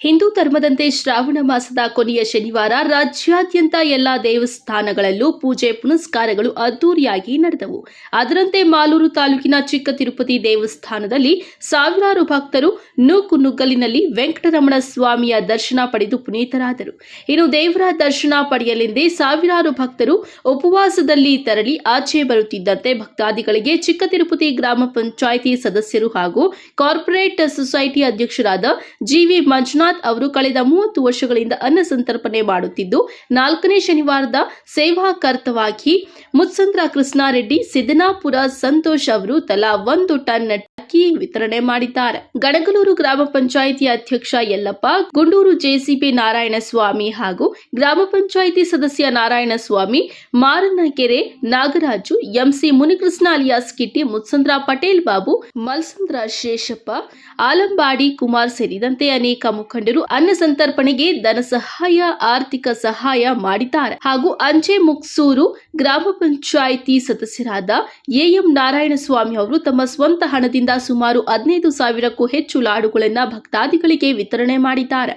ಹಿಂದೂ ಧರ್ಮದಂತೆ ಶ್ರಾವಣ ಮಾಸದ ಕೊನೆಯ ಶನಿವಾರ ರಾಜ್ಯಾದ್ಯಂತ ಎಲ್ಲ ದೇವಸ್ಥಾನಗಳಲ್ಲೂ ಪೂಜೆ ಪುನಸ್ಕಾರಗಳು ಅದ್ದೂರಿಯಾಗಿ ನಡೆದವು. ಅದರಂತೆ ಮಾಲೂರು ತಾಲೂಕಿನ ಚಿಕ್ಕ ತಿರುಪತಿ ದೇವಸ್ಥಾನದಲ್ಲಿ ಸಾವಿರಾರು ಭಕ್ತರು ನೂಕು ನುಗ್ಗಲಿನಲ್ಲಿ ವೆಂಕಟರಮಣ ಸ್ವಾಮಿಯ ದರ್ಶನ ಪಡೆದು ಪುನೀತರಾದರು. ಇನ್ನು ದೇವರ ದರ್ಶನ ಪಡೆಯಲೆಂದೇ ಸಾವಿರಾರು ಭಕ್ತರು ಉಪವಾಸದಲ್ಲಿ ತೆರಳಿ ಆಚೆ ಬರುತ್ತಿದ್ದಂತೆ ಭಕ್ತಾದಿಗಳಿಗೆ ಚಿಕ್ಕ ತಿರುಪತಿ ಗ್ರಾಮ ಪಂಚಾಯಿತಿ ಸದಸ್ಯರು ಹಾಗೂ ಕಾರ್ಪೊರೇಟ್ ಸೊಸೈಟಿ ಅಧ್ಯಕ್ಷರಾದ ಜಿವಿ ಮಂಜುನಾಥ್ ಅವರು ಕಳೆದ ಮೂವತ್ತು ವರ್ಷಗಳಿಂದ ಅನ್ನ ಸಂತರ್ಪಣೆ ಮಾಡುತ್ತಿದ್ದು, ನಾಲ್ಕನೇ ಶನಿವಾರದ ಸೇವಾ ಕರ್ತವಾಗಿ ಮುತ್ಸಂದ್ರ ಕೃಷ್ಣಾರೆಡ್ಡಿ ಸಿದ್ದನಾಪುರ ಸಂತೋಷ್ ಅವರು ತಲಾ ಒಂದು ಟನ್ ಅಕ್ಕಿ ವಿತರಣೆ ಮಾಡಿದ್ದಾರೆ. ಗಡಗಲೂರು ಗ್ರಾಮ ಪಂಚಾಯಿತಿ ಅಧ್ಯಕ್ಷ ಯಲ್ಲಪ್ಪ, ಗುಂಡೂರು ಜೆಸಿಪಿ ನಾರಾಯಣಸ್ವಾಮಿ ಹಾಗೂ ಗ್ರಾಮ ಪಂಚಾಯಿತಿ ಸದಸ್ಯ ನಾರಾಯಣಸ್ವಾಮಿ, ಮಾರನಕೆರೆ ನಾಗರಾಜು, ಎಂಸಿ ಮುನಿಕೃಷ್ಣ ಅಲಿಯಾಸ್ ಕಿಟ್ಟಿ, ಮುತ್ಸಂದ್ರ ಪಟೇಲ್ ಬಾಬು, ಮಲ್ಸಂದ್ರ ಶೇಷಪ್ಪ, ಆಲಂಬಾಡಿ ಕುಮಾರ್ ಸೇರಿದಂತೆ ಅನೇಕ ಮುಖಂಡರು ಅನ್ನ ಸಂತರ್ಪಣೆಗೆ ಧನ ಸಹಾಯ, ಆರ್ಥಿಕ ಸಹಾಯ ಮಾಡಿದ್ದಾರೆ. ಹಾಗೂ ಅಂಚೆ ಮುಕ್ಸೂರು ಗ್ರಾಮ ಪಂಚಾಯಿತಿ ಸದಸ್ಯರಾದ ಎಎಂ ನಾರಾಯಣಸ್ವಾಮಿ ಅವರು ತಮ್ಮ ಸ್ವಂತ ಹಣದಿಂದ ಸುಮಾರು ಹದಿನೈದು ಸಾವಿರಕ್ಕೂ ಹೆಚ್ಚು ಲಾಡುಗಳನ್ನು ಭಕ್ತಾದಿಗಳಿಗೆ ವಿತರಣೆ ಮಾಡಿದ್ದಾರೆ.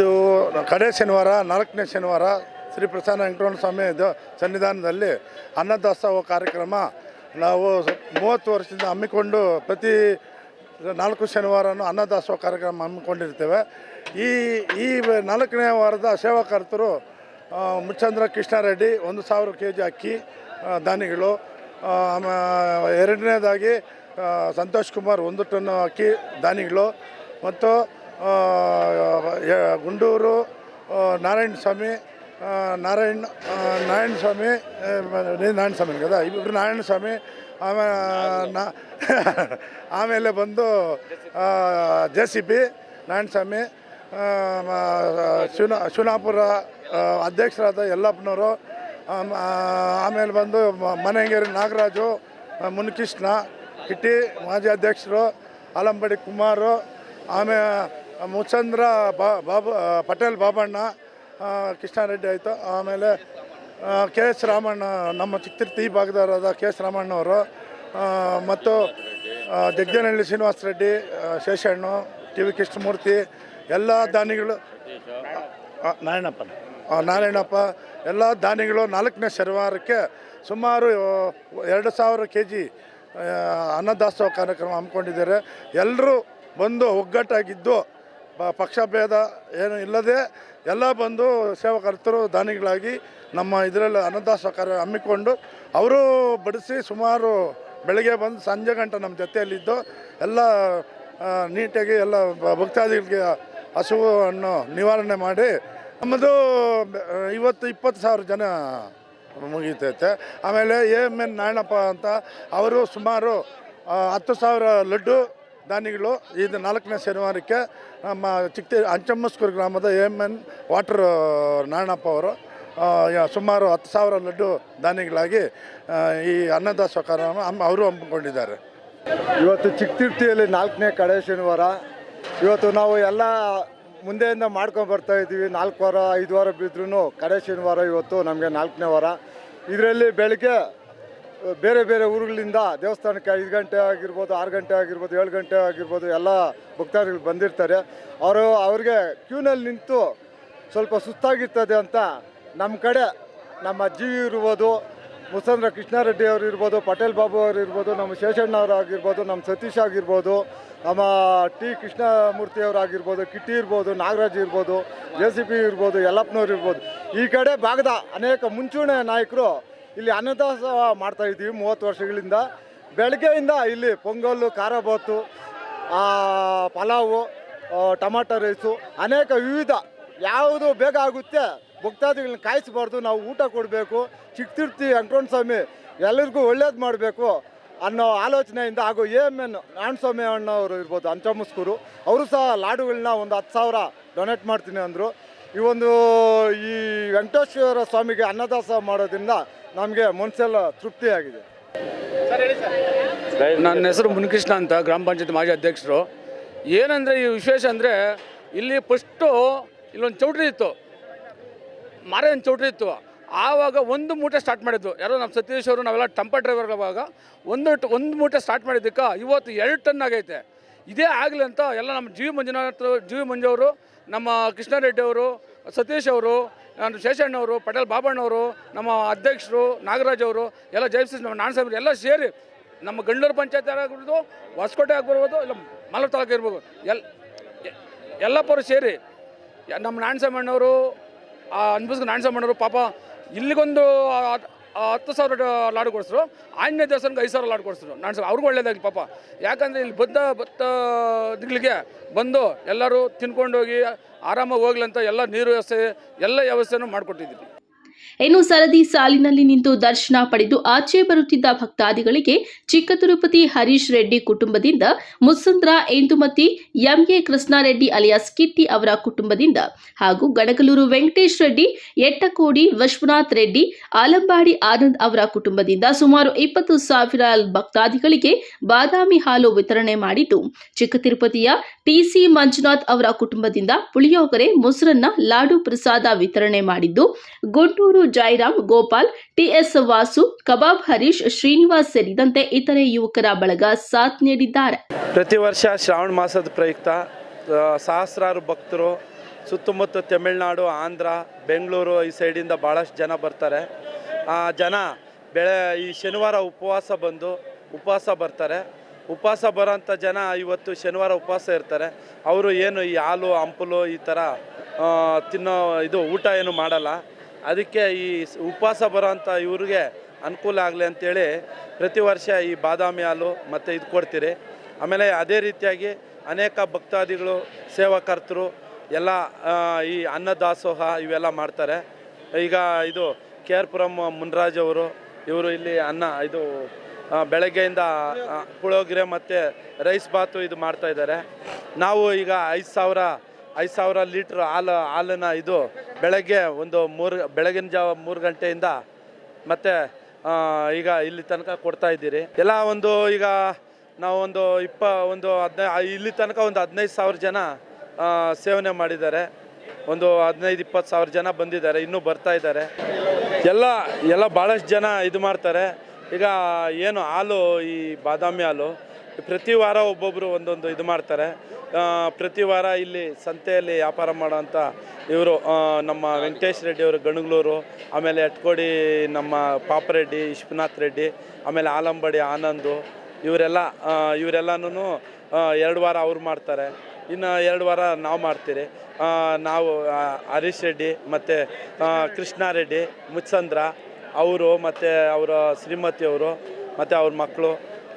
ಇದು ಕಡೆ ಶನಿವಾರ, ನಾಲ್ಕನೇ ಶನಿವಾರ ಶ್ರೀ ಪ್ರಸನ್ನ ವೆಂಕಟರಮಣ ಸ್ವಾಮಿ ಸನ್ನಿಧಾನದಲ್ಲಿ ಅನ್ನದಾಸೋಹ ಕಾರ್ಯಕ್ರಮ. ನಾವು ಮೂವತ್ತು ವರ್ಷದಿಂದ ಹಮ್ಮಿಕೊಂಡು ಪ್ರತಿ ನಾಲ್ಕು ಶನಿವಾರನೂ ಅನ್ನದಾಸೋಹ ಕಾರ್ಯಕ್ರಮ ಹಮ್ಮಿಕೊಂಡಿರ್ತೇವೆ. ಈ ಈ ನಾಲ್ಕನೇ ವಾರದ ಸೇವಾಕರ್ತರು ಮುಚ್ಚಂದ್ರ ಕೃಷ್ಣಾರೆಡ್ಡಿ, ಒಂದು ಸಾವಿರ ಕೆ ಜಿ ಅಕ್ಕಿ ದಾನಿಗಳು ಎರಡನೇದಾಗಿ ಸಂತೋಷ್ ಕುಮಾರ್, ಒಂದು ಟನ್ ಅಕ್ಕಿ ದಾನಿಗಳು ಮತ್ತು ಗುಂಡೂರು ನಾರಾಯಣ ಸ್ವಾಮಿ ನಾರಾಯಣ ನಾರಾಯಣ ಸ್ವಾಮಿ ನಾರಾಯಣ ಸ್ವಾಮಿ ಕದಾ ಇಬ್ಬರು ನಾರಾಯಣ ಸ್ವಾಮಿ ಆಮೇಲೆ ಆಮೇಲೆ ಬಂದು J C P Narayana Swamy ಶಿವನ, ಶಿವನಾಪುರ ಅಧ್ಯಕ್ಷರಾದ ಯಲ್ಲಪ್ಪನವರು ಆಮೇಲೆ ಬಂದು ಮನೆಂಗೇರಿ ನಾಗರಾಜು ಮುನಿಕೃಷ್ಣ, ಕಿಟ್ಟಿ, ಮಾಜಿ ಅಧ್ಯಕ್ಷರು, ಆಲಂಬಡಿ ಕುಮಾರು ಆಮೇಲೆ ಮುಚಂದ್ರ ಬಾಬು ಪಟೇಲ್ ಬಾಬಣ್ಣ ಕೃಷ್ಣ ಕೃಷ್ಣಾರೆಡ್ಡಿ ಆಯಿತು. ಆಮೇಲೆ ಕೆ ಎಸ್ ರಾಮಣ್ಣ ನಮ್ಮ ಚಿತ್ರತಿ ಭಾಗದವರಾದ ಕೆ ಎಸ್ ರಾಮಣ್ಣವರು ಮತ್ತು ಜಗ್ಗನಹಳ್ಳಿ ಶ್ರೀನಿವಾಸ ರೆಡ್ಡಿ ಶೇಷಣ್ಣ ಟಿ ವಿ. ಕೃಷ್ಣಮೂರ್ತಿ ಎಲ್ಲ ದಾನಿಗಳು ನಾರಾಯಣಪ್ಪ. ನಾರಾಯಣಪ್ಪ ಎಲ್ಲ ದಾನಿಗಳು ನಾಲ್ಕನೇ ಶನಿವಾರಕ್ಕೆ ಸುಮಾರು ಎರಡು ಸಾವಿರ ಕೆ ಜಿ ಅನ್ನದಾಸೋಹ ಕಾರ್ಯಕ್ರಮ ಹಮ್ಮಿಕೊಂಡಿದ್ದಾರೆ. ಎಲ್ಲರೂ ಬಂದು ಒಗ್ಗಟ್ಟಾಗಿದ್ದು ಪ- ಪಕ್ಷಭೇದ ಏನು ಇಲ್ಲದೆ ಎಲ್ಲ ಬಂದು ಸೇವಕರ್ತರು, ದಾನಿಗಳಾಗಿ ನಮ್ಮ ಇದರಲ್ಲಿ ಅನ್ನದಾಸ ಕಾರ್ಯ ಹಮ್ಮಿಕೊಂಡು ಅವರು ಬಡಿಸಿ ಸುಮಾರು ಬೆಳಗ್ಗೆ ಬಂದು ಸಂಜೆ ಗಂಟೆ ನಮ್ಮ ಜೊತೆಯಲ್ಲಿದ್ದು ಎಲ್ಲ ನೀಟಾಗಿ ಎಲ್ಲ ಭಕ್ತಾದಿಗಳಿಗೆ ಹಸುವನ್ನು ನಿವಾರಣೆ ಮಾಡಿ ನಮ್ಮದು ಇವತ್ತು ಇಪ್ಪತ್ತು ಸಾವಿರ ಜನ ಮುಗಿತೈತೆ. ಆಮೇಲೆ ಎ ಎಂ ಎನ್ ನಾರಾಯಣಪ್ಪ ಅಂತ ಅವರು ಸುಮಾರು ಹತ್ತು ಸಾವಿರ ಲಡ್ಡು ದಾನಿಗಳು ಇದು ನಾಲ್ಕನೇ ಶನಿವಾರಕ್ಕೆ ನಮ್ಮ ಚಿಕ್ಕ ಅಂಚಮ್ಮಸ್ಕೂರು ಗ್ರಾಮದ ಎಂ ಎನ್ ವಾಟರ್ ನಾರಾಯಣಪ್ಪ ಅವರು ಸುಮಾರು ಹತ್ತು ಸಾವಿರ ಲಡ್ಡು ದಾನಿಗಳಾಗಿ ಈ ಅನ್ನದಾಸೋಹ ಕಾರ್ಯಕ್ರಮ ಅವರು ಹಮ್ಮಿಕೊಂಡಿದ್ದಾರೆ. ಇವತ್ತು ಚಿಕ್ಕತಿರ್ತಿಯಲ್ಲಿ ನಾಲ್ಕನೇ ಕಡೆ ಶನಿವಾರ. ಇವತ್ತು ನಾವು ಎಲ್ಲ ಮುಂದೆಯಿಂದ ಮಾಡ್ಕೊಂಡು ಬರ್ತಾ ಇದ್ದೀವಿ. ನಾಲ್ಕು ವಾರ, ಐದು ವಾರ ಬಿದ್ದರೂ ಕಡೆ ಶನಿವಾರ ಇವತ್ತು ನಮಗೆ ನಾಲ್ಕನೇ ವಾರ. ಇದರಲ್ಲಿ ಬೆಳಗ್ಗೆ ಬೇರೆ ಬೇರೆ ಊರುಗಳಿಂದ ದೇವಸ್ಥಾನಕ್ಕೆ ಐದು ಗಂಟೆ ಆಗಿರ್ಬೋದು, ಆರು ಗಂಟೆ ಆಗಿರ್ಬೋದು, ಏಳು ಗಂಟೆ ಆಗಿರ್ಬೋದು ಎಲ್ಲ ಭಕ್ತಾದಿಗಳು ಬಂದಿರ್ತಾರೆ. ಅವರು ಅವ್ರಿಗೆ ಕ್ಯೂನಲ್ಲಿ ನಿಂತು ಸ್ವಲ್ಪ ಸುಸ್ತಾಗಿರ್ತದೆ ಅಂತ ನಮ್ಮ ಕಡೆ ನಮ್ಮ ಅಜ್ಜಿ ಇರ್ಬೋದು, ಮುಸಂದ್ರ ಕೃಷ್ಣಾರೆಡ್ಡಿ ಅವರು ಇರ್ಬೋದು, ಪಟೇಲ್ ಬಾಬು ಅವರು ಇರ್ಬೋದು, ನಮ್ಮ ಶೇಷಣ್ಣ ಅವರು ಆಗಿರ್ಬೋದು, ನಮ್ಮ ಸತೀಶ್ ಆಗಿರ್ಬೋದು, ನಮ್ಮ ಟಿ ಕೃಷ್ಣಮೂರ್ತಿ ಅವರು ಆಗಿರ್ಬೋದು, ಕಿಟ್ಟಿ ಇರ್ಬೋದು, ನಾಗರಾಜ್ ಇರ್ಬೋದು ಜೆ ಸಿ ಪಿ ಇರ್ಬೋದು, ಯಲ್ಲಪ್ಪನವ್ರು ಇರ್ಬೋದು. ಈ ಕಡೆ ಭಾಗದ ಅನೇಕ ಮುಂಚೂಣಿ ನಾಯಕರು ಇಲ್ಲಿ ಅನ್ನದಾಸ ಮಾಡ್ತಾ ಇದ್ದೀವಿ ಮೂವತ್ತು ವರ್ಷಗಳಿಂದ. ಬೆಳಗ್ಗೆಯಿಂದ ಇಲ್ಲಿ ಪೊಂಗಲ್ಲು ಖಾರ ಬಾತು ಆ, ಪಲಾವು ಟೊಮಾಟೊ ರೈಸು ಅನೇಕ ವಿವಿಧ ಯಾವುದು ಬೇಗ ಆಗುತ್ತೆ ಭಕ್ತಾದಿಗಳನ್ನ ಕಾಯಿಸಬಾರ್ದು ನಾವು ಊಟ ಕೊಡಬೇಕು ಚಿಕ್ಕತಿರ್ತಿ ವೆಂಕಟರಮಣ ಸ್ವಾಮಿ ಎಲ್ಲರಿಗೂ ಒಳ್ಳೇದು ಮಾಡಬೇಕು ಅನ್ನೋ ಆಲೋಚನೆಯಿಂದ ಹಾಗೂ ಎ ಎಂ ಎನ್ ನಾರಾಯಣಸ್ವಾಮಿ ಅಣ್ಣವರು ಇರ್ಬೋದು ಅಂಚಮಸ್ಕೂರು ಅವರು ಸಹ ಲಾಡುಗಳನ್ನ ಒಂದು ಹತ್ತು ಸಾವಿರ ಡೊನೇಟ್ ಮಾಡ್ತೀನಿ ಅಂದರು. ಈ ಒಂದು ಈ ವೆಂಕಟೇಶ್ವರ ಸ್ವಾಮಿಗೆ ಅನ್ನದಾಸ ಮಾಡೋದ್ರಿಂದ ನಮಗೆ ಮನಸ್ಸೆಲ್ಲ ತೃಪ್ತಿಯಾಗಿದೆ. ನನ್ನ ಹೆಸರು ಮುನಿಕೃಷ್ಣ ಅಂತ ಗ್ರಾಮ ಪಂಚಾಯತ್ ಮಾಜಿ ಅಧ್ಯಕ್ಷರು. ಏನಂದರೆ ಈ ವಿಶೇಷ ಅಂದರೆ ಇಲ್ಲಿ ಫಸ್ಟು ಇಲ್ಲೊಂದು ಚೌಟ್ರಿ ಇತ್ತು. ಮಾರೇನ ಒಂದು ಚೌಟ್ರಿ ಇತ್ತು. ಆವಾಗ ಒಂದು ಮೂಟೆ ಸ್ಟಾರ್ಟ್ ಮಾಡಿದ್ದು. ಯಾರೋ ನಮ್ಮ ಸತೀಶ್ ಅವರು ನಾವೆಲ್ಲ ಟಂಪ ಡ್ರೈವರ್ಗಳಾಗ ಒಂದು ಒಂದು ಮೂಟೆ ಸ್ಟಾರ್ಟ್ ಮಾಡಿದ್ದಕ್ಕೆ ಇವತ್ತು ಎರಡು ಟನ್ ಆಗೈತೆ. ಇದೇ ಆಗಲಿ ಅಂತ ಎಲ್ಲ ನಮ್ಮ ಜಿ ಮಂಜುನಾಥ್ ಜಿ ಮಂಜು ಅವರು ನಮ್ಮ ಕೃಷ್ಣಾರೆಡ್ಡಿ ಅವರು ಸತೀಶ್ ಅವರು ನಾನು ಶೇಷಣ್ಣವರು, ಪಟೇಲ್ ಬಾಬಣ್ಣವರು, ನಮ್ಮ ಅಧ್ಯಕ್ಷರು, ನಾಗರಾಜ್ ಅವರು, ಎಲ್ಲ ಜಯಸಿ ನಮ್ಮ ನಾಣಸಾಹೇಬ್ರು ಎಲ್ಲ ಸೇರಿ ನಮ್ಮ ಗಂಡೂರು ಪಂಚಾಯತ್ ಆಗಿರ್ಬೋದು, ಹೊಸಕೋಟೆ ಆಗಿರ್ಬೋದು, ಇಲ್ಲ ಮಲ್ಲೂರು ತಾಲೂಕು ಇರ್ಬೋದು ಎಲ್ ಎ- ಎಲ್ಲಪ್ಪರು ಸೇರಿ ನಮ್ಮ ಆ ಅನ್ಬಸ್ಕ ನಾಣಸಾಮಣ್ಣವರು ಪಾಪ ಇಲ್ಲಿಗೊಂದು ಹತ್ತು ಸಾವಿರ ಲಾಡು ಕೊಡಿಸಿದ್ರು. ಆಂಜನೇಯ ದೇವಸ್ಥಾನಕ್ಕೆ ಐದು ಸಾವಿರ ಲಾಡು ಕೊಡಿಸಿದ್ರು. ಸರ್ ಅವ್ರಿಗೂ ಒಳ್ಳೇದಾಗಲಿ ಪಾಪ. ಯಾಕಂದರೆ ಇಲ್ಲಿ ಬದ್ಧ ಭತ್ತ ದಿಗ್ಲಿಗೆ ಬಂದು ಎಲ್ಲರೂ ತಿನ್ಕೊಂಡೋಗಿ ಆರಾಮಾಗಿ ಹೋಗ್ಲಿ ಅಂತ ಎಲ್ಲ ನೀರು ವ್ಯವಸ್ಥೆ ಎಲ್ಲ ವ್ಯವಸ್ಥೆನೂ ಮಾಡಿಕೊಟ್ಟಿದ್ದೀವಿ. ಇನ್ನು ಸರದಿ ಸಾಲಿನಲ್ಲಿ ನಿಂತು ದರ್ಶನ ಪಡೆದು ಆಚೆ ಬರುತ್ತಿದ್ದ ಭಕ್ತಾದಿಗಳಿಗೆ ಚಿಕ್ಕ ತಿರುಪತಿ ಹರೀಶ್ ರೆಡ್ಡಿ ಕುಟುಂಬದಿಂದ ಮುಸ್ಸಂದ್ರ ಇಂದುಮತಿ ಎಂಎ ಕೃಷ್ಣಾರೆಡ್ಡಿ ಅಲಿಯಾಸ್ ಕಿಟ್ಟಿ ಅವರ ಕುಟುಂಬದಿಂದ ಹಾಗೂ ಗಣಗಲೂರು ವೆಂಕಟೇಶ್ ರೆಡ್ಡಿ, ಎಟ್ಟಕೋಡಿ ವಿಶ್ವನಾಥ್ ರೆಡ್ಡಿ, ಆಲಂಬಾಡಿ ಆನಂದ್ ಅವರ ಕುಟುಂಬದಿಂದ ಸುಮಾರು ಇಪ್ಪತ್ತು ಸಾವಿರ ಭಕ್ತಾದಿಗಳಿಗೆ ಬಾದಾಮಿ ಹಾಲು ವಿತರಣೆ ಮಾಡಿದ್ದು ಚಿಕ್ಕ ತಿರುಪತಿಯ ಟಿಸಿ ಮಂಜುನಾಥ್ ಅವರ ಕುಟುಂಬದಿಂದ ಪುಳಿಯೋಗರೆ, ಮೊಸರನ್ನ, ಲಾಡು ಪ್ರಸಾದ ವಿತರಣೆ ಮಾಡಿದ್ದು, ಗುಂಟೂರು ಜೈರಾಮ್ ಗೋಪಾಲ್, ಟಿಎಸ್ ವಾಸು, ಕಬಾಬ್ ಹರೀಶ್, ಶ್ರೀನಿವಾಸ್ ಸೇರಿದಂತೆ ಇತರೆ ಯುವಕರ ಬಳಗ ಸಾಥ್ ನೀಡಿದ್ದಾರೆ. ಪ್ರತಿ ವರ್ಷ ಶ್ರಾವಣ ಮಾಸದ ಪ್ರಯುಕ್ತ ಸಹಸ್ರಾರು ಭಕ್ತರು ಸುತ್ತಮುತ್ತ ತಮಿಳುನಾಡು, ಆಂಧ್ರ, ಬೆಂಗಳೂರು ಈ ಸೈಡಿಂದ ಭಾಳಷ್ಟು ಜನ ಬರ್ತಾರೆ. ಆ, ಜನ ಬೆಳೆ, ಈ ಶನಿವಾರ ಉಪವಾಸ ಬಂದು ಉಪವಾಸ ಬರ್ತಾರೆ. ಉಪವಾಸ ಬರೋಂಥ ಜನ ಇವತ್ತು ಶನಿವಾರ ಉಪವಾಸ ಇರ್ತಾರೆ. ಅವರು ಏನು ಈ ಹಾಲು, ಹಂಪಲು ಈ ಥರ ತಿನ್ನೋ ಇದು ಊಟ ಏನು ಮಾಡಲ್ಲ. ಅದಕ್ಕೆ ಈ ಉಪವಾಸ ಬರೋಂಥ ಇವ್ರಿಗೆ ಅನುಕೂಲ ಆಗಲಿ ಅಂತೇಳಿ ಪ್ರತಿ ವರ್ಷ ಈ ಬಾದಾಮಿ ಹಾಲು ಮತ್ತು ಇದು ಕೊಡ್ತೀರಿ. ಆಮೇಲೆ ಅದೇ ರೀತಿಯಾಗಿ ಅನೇಕ ಭಕ್ತಾದಿಗಳು, ಸೇವಾಕರ್ತರು ಎಲ್ಲ ಈ ಅನ್ನದಾಸೋಹ ಇವೆಲ್ಲ ಮಾಡ್ತಾರೆ. ಈಗ ಇದು ಕೆ ಆರ್ ಪುರಂ ಮುನ್ರಾಜ್ ಅವರು, ಇವರು ಇಲ್ಲಿ ಅನ್ನ ಇದು ಬೆಳಗ್ಗೆಯಿಂದ ಪುಳೋಗ್ರೆ ಮತ್ತು ರೈಸ್ ಬಾತು ಇದು ಮಾಡ್ತಾ ಇದ್ದಾರೆ. ನಾವು ಈಗ ಐದು ಸಾವಿರ ಐದು ಸಾವಿರ ಲೀಟ್ರ್ ಹಾಲು, ಹಾಲನ್ನು ಇದು ಬೆಳಗ್ಗೆ ಒಂದು ಮೂರು, ಬೆಳಗಿನ ಜಾವ ಮೂರು ಗಂಟೆಯಿಂದ ಮತ್ತೆ ಈಗ ಇಲ್ಲಿ ತನಕ ಕೊಡ್ತಾ ಇದ್ದೀರಿ. ಎಲ್ಲ ಒಂದು ಈಗ ನಾವು ಒಂದು ಇಪ್ಪ, ಒಂದು ಹದಿನೈ ಇಲ್ಲಿ ತನಕ ಒಂದು ಹದಿನೈದು ಸಾವಿರ ಜನ ಸೇವನೆ ಮಾಡಿದ್ದಾರೆ. ಒಂದು ಹದಿನೈದು, ಇಪ್ಪತ್ತು ಸಾವಿರ ಜನ ಬಂದಿದ್ದಾರೆ, ಇನ್ನೂ ಬರ್ತಾ ಇದ್ದಾರೆ. ಎಲ್ಲ ಎಲ್ಲ ಭಾಳಷ್ಟು ಜನ ಇದು ಮಾಡ್ತಾರೆ. ಈಗ ಏನು ಹಾಲು, ಈ ಬಾದಾಮಿ ಹಾಲು, ಪ್ರತಿ ವಾರ ಒಬ್ಬೊಬ್ಬರು ಒಂದೊಂದು ಇದು ಮಾಡ್ತಾರೆ. ಪ್ರತಿ ವಾರ ಇಲ್ಲಿ ಸಂತೆಯಲ್ಲಿ ವ್ಯಾಪಾರ ಮಾಡೋಂಥ ಇವರು ನಮ್ಮ ವೆಂಕಟೇಶ್ ರೆಡ್ಡಿ ಅವರು ಗಣಗ್ಲೂರು ಆಮೇಲೆ ಅಟ್ಕೋಡಿ ನಮ್ಮ ಪಾಪರೆಡ್ಡಿ, ವಿಶ್ವನಾಥ್ ರೆಡ್ಡಿ, ಆಮೇಲೆ ಆಲಂಬಡಿ, ಆನಂದು, ಇವರೆಲ್ಲ ಇವರೆಲ್ಲನೂ ಎರಡು ವಾರ ಅವ್ರು ಮಾಡ್ತಾರೆ. ಇನ್ನು ಎರಡು ವಾರ ನಾವು ಮಾಡ್ತೀರಿ. ನಾವು ಹರೀಶ್ ರೆಡ್ಡಿ ಮತ್ತು ಕೃಷ್ಣಾರೆಡ್ಡಿ ಮುತ್ಸಂದ್ರ, ಅವರು ಮತ್ತು ಅವರ ಶ್ರೀಮತಿಯವರು ಮತ್ತು ಅವ್ರ ಮಕ್ಕಳು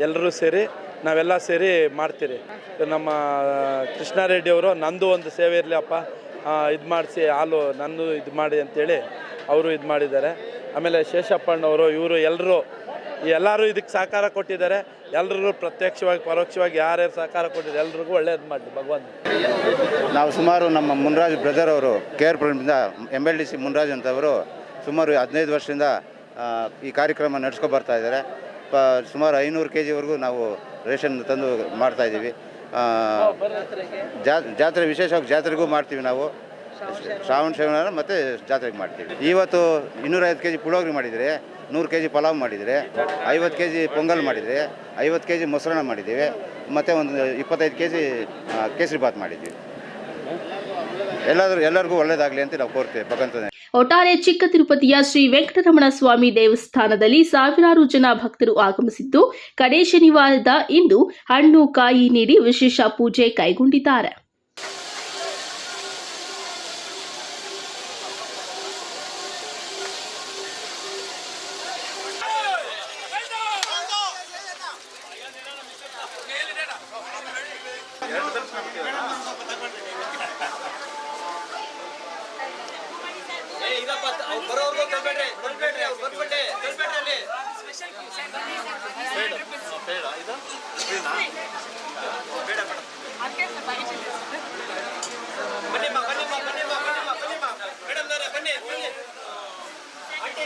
ಎಲ್ಲರೂ ಸೇರಿ ನಾವೆಲ್ಲ ಸೇರಿ ಮಾಡ್ತೀರಿ. ನಮ್ಮ ಕೃಷ್ಣಾರೆಡ್ಡಿಯವರು ನಂದು ಒಂದು ಸೇವೆ ಇರಲಿ ಅಪ್ಪ ಇದು ಮಾಡಿಸಿ, ಹಾಲು ನಂದು ಇದು ಮಾಡಿ ಅಂತೇಳಿ ಅವರು ಇದು ಮಾಡಿದ್ದಾರೆ. ಆಮೇಲೆ ಶೇಷಪ್ಪಣ್ಣವರು ಇವರು ಎಲ್ಲರೂ ಎಲ್ಲರೂ ಇದಕ್ಕೆ ಸಹಕಾರ ಕೊಟ್ಟಿದ್ದಾರೆ. ಎಲ್ಲರೂ ಪ್ರತ್ಯಕ್ಷವಾಗಿ, ಪರೋಕ್ಷವಾಗಿ ಯಾರ್ಯಾರು ಸಹಕಾರ ಕೊಟ್ಟಿದ್ದಾರೆ, ಎಲ್ರಿಗೂ ಒಳ್ಳೆಯದು ಮಾಡಲಿ ಭಗವಂತ. ನಾವು ಸುಮಾರು ನಮ್ಮ ಮುನ್ರಾಜ್ ಬ್ರದರ್ ಅವರು, K R ಪುರಮಿಂದ M L D C Munraj ಅಂತವರು ಸುಮಾರು ಹದಿನೈದು ವರ್ಷದಿಂದ ಈ ಕಾರ್ಯಕ್ರಮ ನಡೆಸ್ಕೊ ಬರ್ತಾ ಇದ್ದಾರೆ. ಸುಮಾರು ಐನೂರು ಕೆ ಜಿವರೆಗೂ ನಾವು ರೇಷನ್ ತಂದು ಮಾಡ್ತಾ ಜಾ- ಜಾತ್ರೆ ವಿಶೇಷವಾಗಿ ಜಾತ್ರೆಗೂ ಮಾಡ್ತೀವಿ ನಾವು. ಶ್ರಾವಣ ಶನಿವಾರ ಮತ್ತು ಜಾತ್ರೆಗೆ ಮಾಡ್ತೀವಿ. ಇವತ್ತು ಇನ್ನೂರೈವತ್ತು ಕೆ ಜಿ ಪುಳೋಗ್ರಿ ಮಾಡಿದರೆ, ನೂರು ಕೆ ಜಿ ಪಲಾವ್ ಮಾಡಿದರೆ, ಐವತ್ತು ಕೆ ಜಿ ಪೊಂಗಲ್ ಮಾಡಿದರೆ, ಐವತ್ತು ಕೆ ಜಿ ಮೊಸರನ್ನ ಮಾಡಿದ್ದೀವಿ. ಮತ್ತು ಒಂದು ಇಪ್ಪತ್ತೈದು ಕೆ ಜಿ ಕೇಸರಿ ಬಾತ್ ಮಾಡಿದ್ದೀವಿ. ಎಲ್ಲಾದರೂ, ಎಲ್ಲರಿಗೂ ಒಳ್ಳೇದಾಗಲಿ ಅಂತ ನಾವು ಕೋರ್ತೇವೆ ಭಗವಂತನೇ ಒಟ್ಟಾರೆ ಚಿಕ್ಕ ತಿರುಪತಿಯ ಶ್ರೀ ವೆಂಕಟರಮಣ ಸ್ವಾಮಿ ದೇವಸ್ಥಾನದಲ್ಲಿ ಸಾವಿರಾರು ಜನ ಭಕ್ತರು ಆಗಮಿಸಿದ್ದು ಕಡೆ ಶನಿವಾರದ ಇಂದು ಹಣ್ಣು, ಕಾಯಿ ನೀಡಿ ವಿಶೇಷ ಪೂಜೆ ಕೈಗೊಂಡಿದ್ದಾರೆ.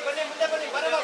ಬನ್ನಿ ಮುಂದೆ ಬನ್ನಿ. ಬರಲ್ಲ